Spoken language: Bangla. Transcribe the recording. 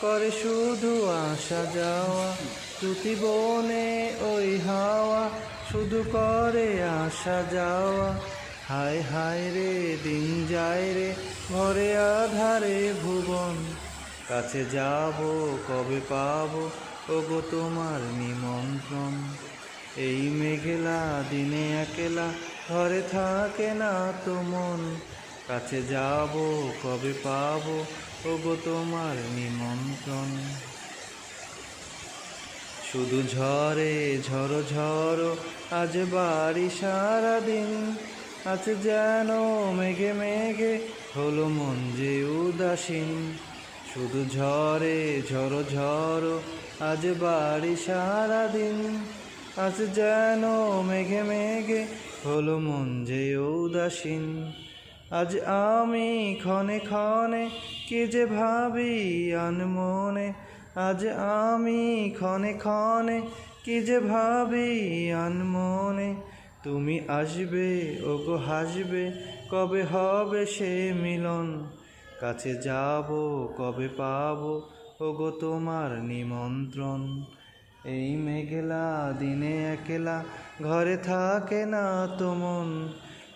করে শুধু আসা যাওয়া জুতি বনে ওই হাওয়া, শুধু করে আসা যাওয়া। হায় হায় রে, দিন যায় রে, ঘরে আধারে ভুবন। কাছে যাব, কবে পাবো, ওগো তোমার নিমন্ত্রণ। এই মেঘেলা, দিনে একলা, ঘরে থাকে না তো মন। কাছে যাব, কবে পাবো? ওগো তোমার নিমন্ত্রণ। শুধু ঝরে ঝড়ো ঝড়ো, আজ বাড়ি সারাদিন। আছে যেন মেঘে মেঘে হলো মন যে উদাসীন। শুধু ঝরে ঝড়ো ঝড়ো, আজ বাড়ি সারাদিন। আজ যেন মেঘে মেঘে হলো মন যে উদাসীন। আজ আমি ক্ষণে ক্ষণে কে যে ভাবি আনমনে? আজ আমি ক্ষণে ক্ষণে কি যে ভাবি আনমনে? তুমি আসবে, ওগো হাসবে, কবে হবে সে মিলন? কাছে যাব, কবে পাবো, ওগো তোমার নিমন্ত্রণ? এই মেঘলা দিনে একলা ঘরে থাকে না তো মন।